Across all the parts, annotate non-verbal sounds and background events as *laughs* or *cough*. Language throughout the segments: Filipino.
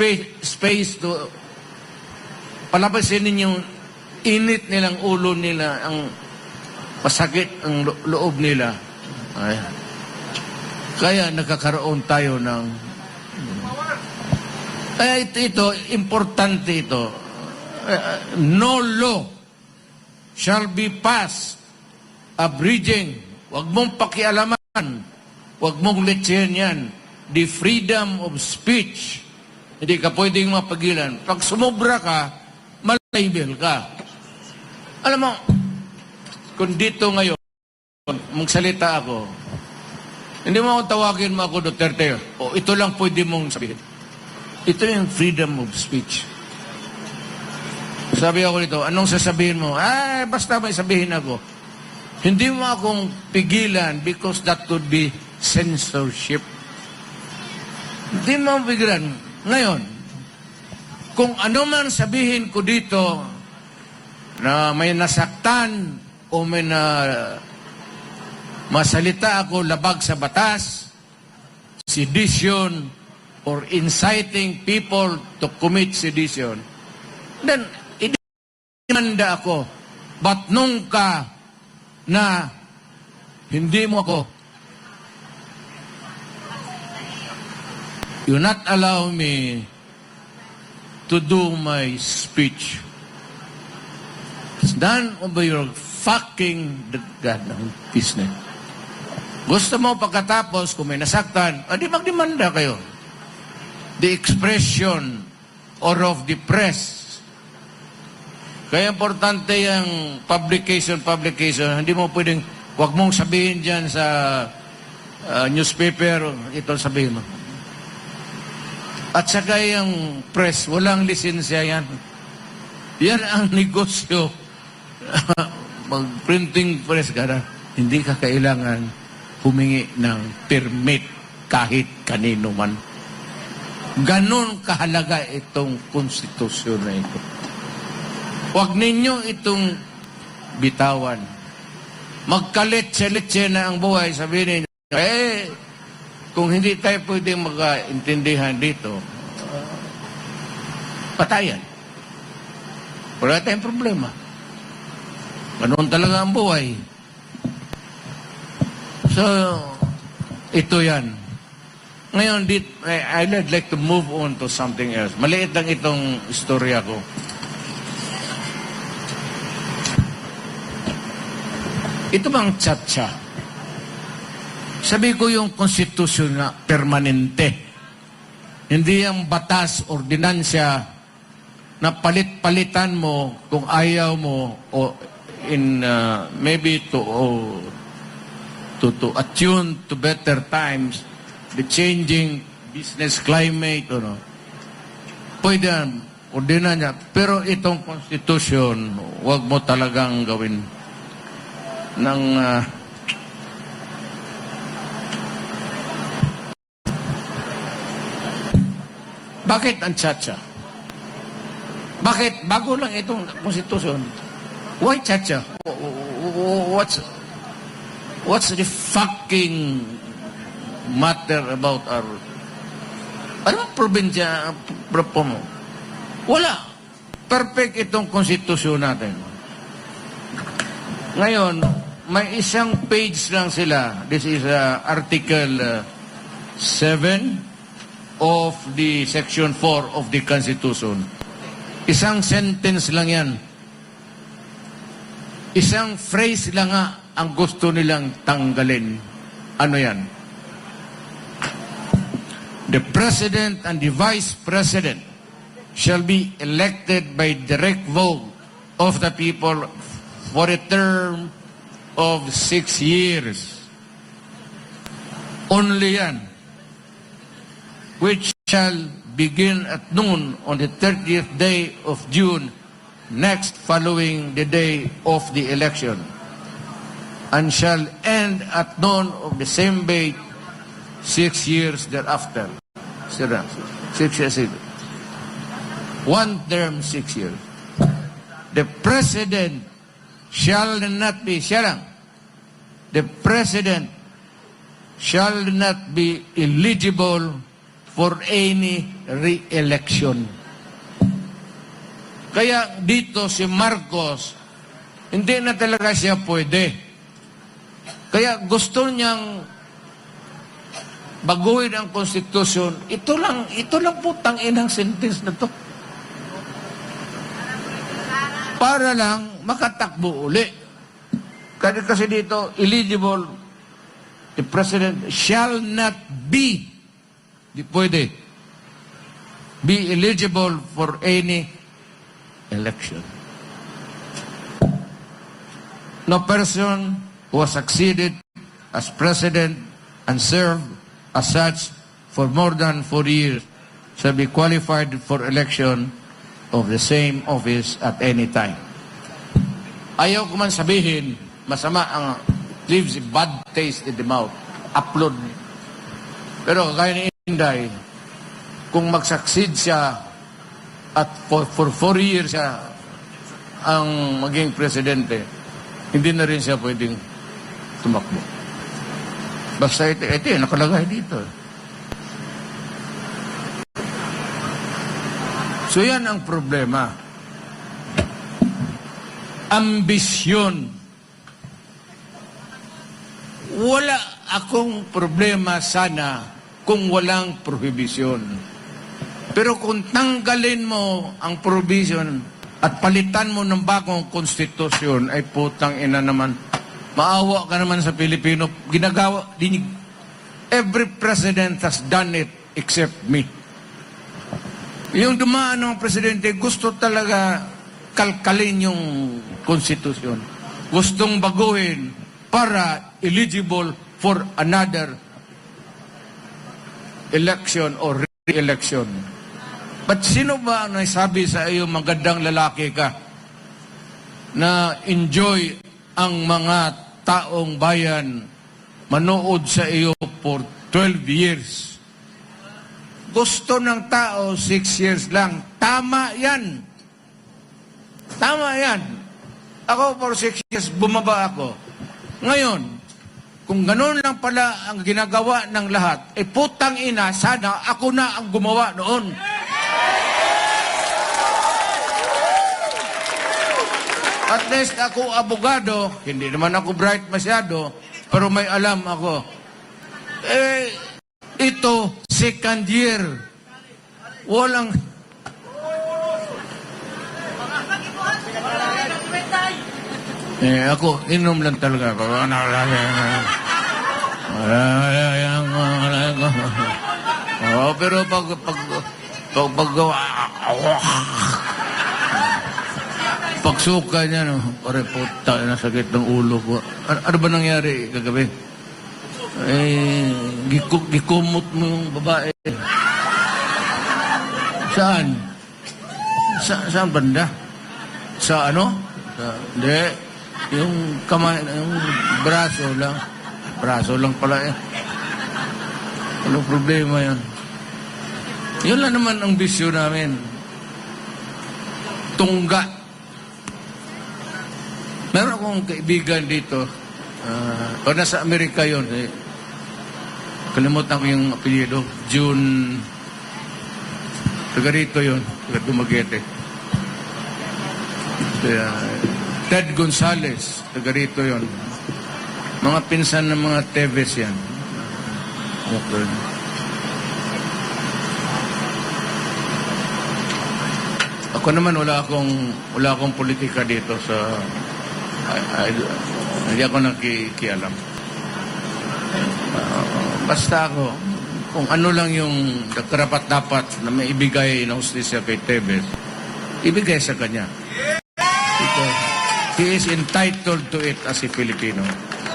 space, space to palabasin ninyong init nilang ulo nila, ang masakit ang lo- loob nila. Ay. Kaya nagkakaroon tayo ng... Kaya ito, ito importante ito. Uh, no law shall be passed abridging. Huwag mong pakialaman. Huwag mong letsin yan. The freedom of speech. Hindi ka pwedeng mapagilan. Pag sumobra ka, malabel ka. Alam mo, kung dito ngayon, magsalita ako, hindi mo ako tawagin mo ako Duterte. O ito lang pwede mong sabihin. Ito yung freedom of speech. Sabi ako dito, anong sasabihin mo? Ah, basta may sabihin ako. Hindi mo akong pigilan because that would be censorship. Hindi mo pigilan. Ngayon, kung ano man sabihin ko dito na may nasaktan o may na masalita ako labag sa batas, sedition, or inciting people to commit sedition, then, idinanda ako. But nung ka na hindi mo ako, you not allow me to do my speech. It's none of your fucking the goddamn business. Gusto mo pagkatapos, kung may nasaktan, adi magdemanda kayo. The expression or of the press. Kaya importante yung publication, publication. Hindi mo pwedeng, wag mong sabihin dyan sa uh, newspaper, ito sabihin mo. At saka yung press, walang lisensya yan. Yan ang *laughs* negosyo. *laughs* Mag-printing press ka na, hindi ka kailangan humingi ng permit kahit kanino man. Ganon kahalaga itong konstitusyon na ito. Huwag ninyo itong bitawan. Magkalit-selitse na ang buhay, sabihin ninyo, eh, kung hindi tayo pwedeng magkaintindihan dito, uh, patayan. Wala tayong problema. Ganoon talaga ang buhay. So, ito yan. Ngayon, dit, I'd like to move on to something else. Maliit lang itong istorya ko. Ito bang tsa Sabi ko yung konstitusyon na permanente. Hindi yung batas, ordinansya na palit-palitan mo kung ayaw mo o in uh, maybe to oh, to to attune to better times the changing business climate ano pwede yan ordinansya pero itong constitution wag mo talagang gawin ng uh, bakit ang chacha? Bakit? Bago lang itong konstitusyon. Why chacha? What's, what's the fucking matter about our... Ano ang probinsya propo mo? Wala. Perfect itong konstitusyon natin. Ngayon, may isang page lang sila. This is uh, Article uh, 7 of the Section 4 of the Constitution. Isang sentence lang yan. Isang phrase lang nga ang gusto nilang tanggalin. Ano yan? The President and the Vice President shall be elected by direct vote of the people for a term of six years. Only yan which shall begin at noon on the 30th day of June next following the day of the election, and shall end at noon of the same day six years thereafter. Six years. One term, six years. The president shall not be, siya the president shall not be eligible for any re-election. Kaya dito si Marcos, hindi na talaga siya pwede. Kaya gusto niyang baguhin ang konstitusyon. Ito lang, ito lang po tanginang sentence na to. Para lang makatakbo uli. Kasi, kasi dito, eligible, the president shall not be, di pwede, be eligible for any election. No person who has succeeded as president and served as such for more than four years shall be qualified for election of the same office at any time. Ayaw ko man sabihin, masama ang leaves bad taste in the mouth. Upload. Pero kaya ni Inday, kung mag-succeed siya at for, for four years siya ang maging presidente, hindi na rin siya pwedeng tumakbo. Basta ito, ito nakalagay dito. So yan ang problema. Ambisyon. Wala akong problema sana kung walang prohibisyon. Pero kung tanggalin mo ang provision at palitan mo ng bagong konstitusyon, ay putang ina naman. Maawa ka naman sa Pilipino. Ginagawa, dinig. Every president has done it except me. Yung dumaan ng presidente, gusto talaga kalkalin yung konstitusyon. Gustong baguhin para eligible for another election or re-election. But sino ba ang nasabi sa iyo magandang lalaki ka na enjoy ang mga taong bayan manood sa iyo for 12 years? Gusto ng tao, 6 years lang. Tama yan. Tama yan. Ako for 6 years, bumaba ako. Ngayon, kung ganun lang pala ang ginagawa ng lahat, eh putang ina, sana ako na ang gumawa noon. At least ako abogado, hindi naman ako bright masyado, pero may alam ako. Eh, ito, second year. Walang... Eh, ako, inom lang talaga ako. Ano, Oh, pero pag pag pag pag pagsuka niya no, pare puta na sakit ng ulo ko. Ano, ano ba nangyari kagabi? Eh, giku, gikumot mo yung babae. Saan? Sa, saan banda? Sa ano? Sa, hindi. Yung kamay, yung braso lang. Braso lang pala eh. Anong problema yan? Yun lang naman ang bisyo namin. Tungga. Meron akong kaibigan dito. Uh, o nasa Amerika yun. Eh, kalimutan ko yung apelyido. June. Taga rito yun. Taga Dumaguete. Kaya, Ted Gonzales. Taga rito yun. Mga pinsan ng mga Teves yan. Okay. Ako naman wala akong wala akong politika dito sa I, I, hindi ako nakikialam. Uh, basta ako kung ano lang yung karapat dapat na may ibigay na justisya kay Tevez, ibigay sa kanya. Because he is entitled to it as a Filipino.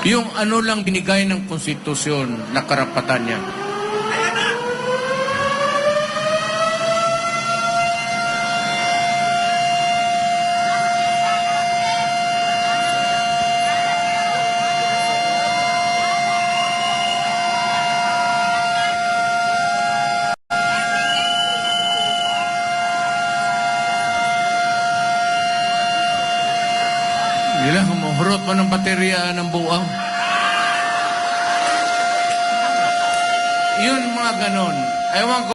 Yung ano lang binigay ng konstitusyon na karapatan niya. Ng baterya ng buwang. yun mga ganon. Ewan ko